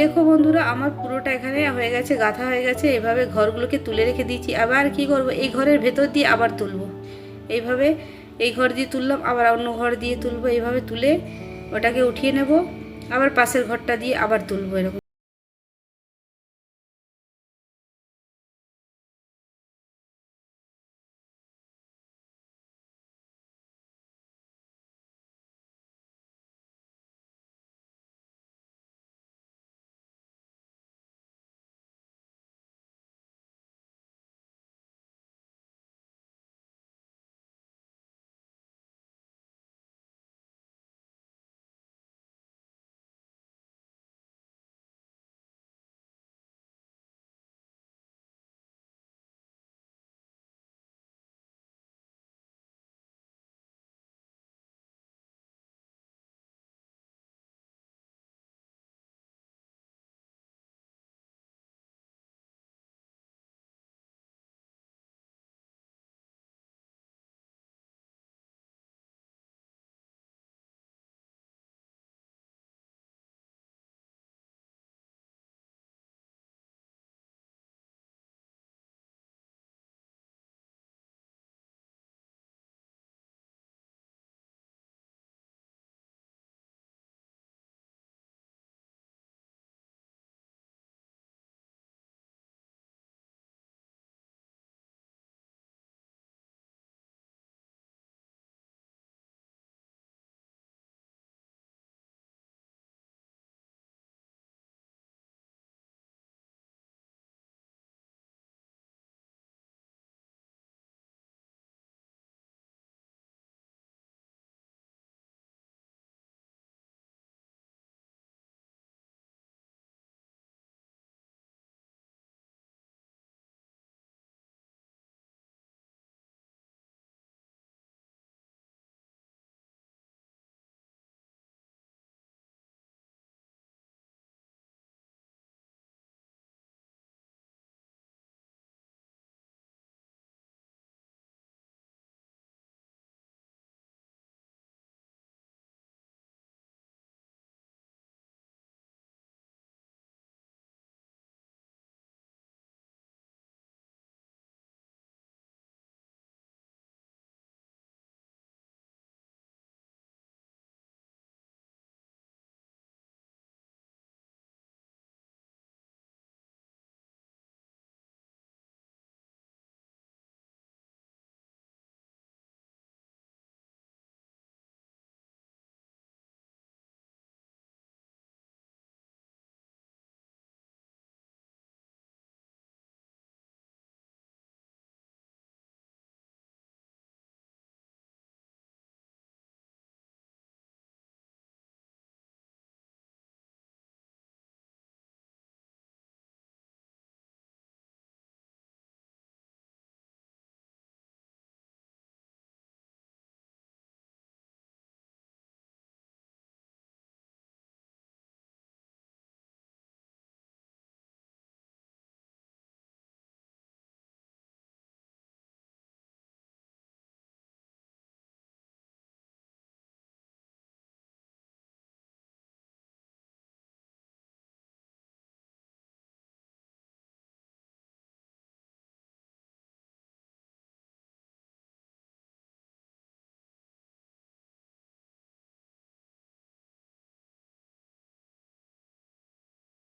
দেখো বন্ধুরা, আমার পুরোটা এখানে হয়ে গেছে, গাথা হয়ে গেছে। এভাবে ঘরগুলোকে তুলে রেখে দিয়েছি। আবার কি করব? এই ঘরের ভেতর দিয়ে আবার তুলব। এইভাবে এই ঘর দিয়ে তুললাম, আবার অন্য ঘর দিয়ে তুলব। এইভাবে তুলে ওটাকে উঠিয়ে নেব। আবার পাশের ঘরটা দিয়ে আবার তুলবো এরকম।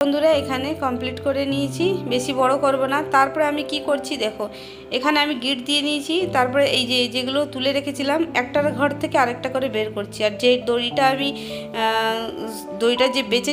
বন্ধুরা, এখানে কমপ্লিট করে নিয়েছি। বেশি বড় করব না। তারপরে আমি কি করছি দেখো, এখানে আমি গিট দিয়ে নিয়েছি। তারপরে এই যে, যেগুলো তুলে রেখেছিলাম, একটার ঘর থেকে আরেকটা করে বের করছি। আর যে দড়িটা আমি দড়িটা যে বেঁচে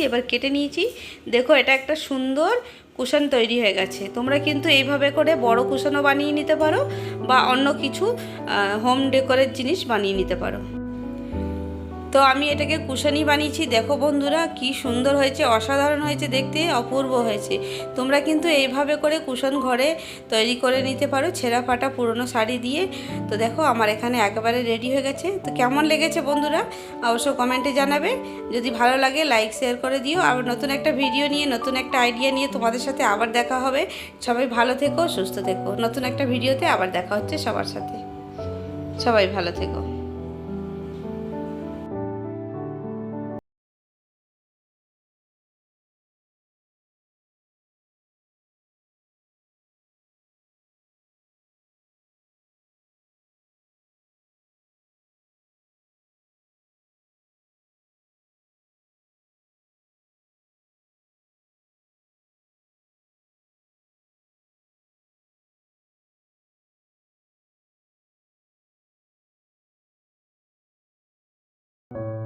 নিয়েছি, এবার কেটে নিয়েছি। দেখো, এটা একটা সুন্দর কুশন তৈরি হয়ে গেছে। তোমরা কিন্তু এইভাবে করে বড় কুশনও বানিয়ে নিতে পারো বা অন্য কিছু হোম ডেকোরের জিনিস বানিয়ে নিতে পারো। তো আমি এটাকে কুশানি বানিয়েছি। দেখো বন্ধুরা, কি সুন্দর হয়েছে, অসাধারণ হয়েছে, দেখতে অপূর্ব হয়েছে। তোমরা কিন্তু এইভাবে করে কুশন ঘরে তৈরি করে নিতে পারো, ছেঁড়া ফাটা পুরনো শাড়ি দিয়ে। তো দেখো, আমার এখানে একেবারে রেডি হয়ে গেছে। তো কেমন লেগেছে বন্ধুরা, অবশ্য কমেন্টে জানাবে। যদি ভালো লাগে লাইক শেয়ার করে দিও। আবার নতুন একটা ভিডিও নিয়ে, নতুন একটা আইডিয়া নিয়ে তোমাদের সাথে আবার দেখা হবে। সবাই ভালো থেকো, সুস্থ থেকো। নতুন একটা ভিডিওতে আবার দেখা হচ্ছে সবার সাথে। সবাই ভালো থেকো।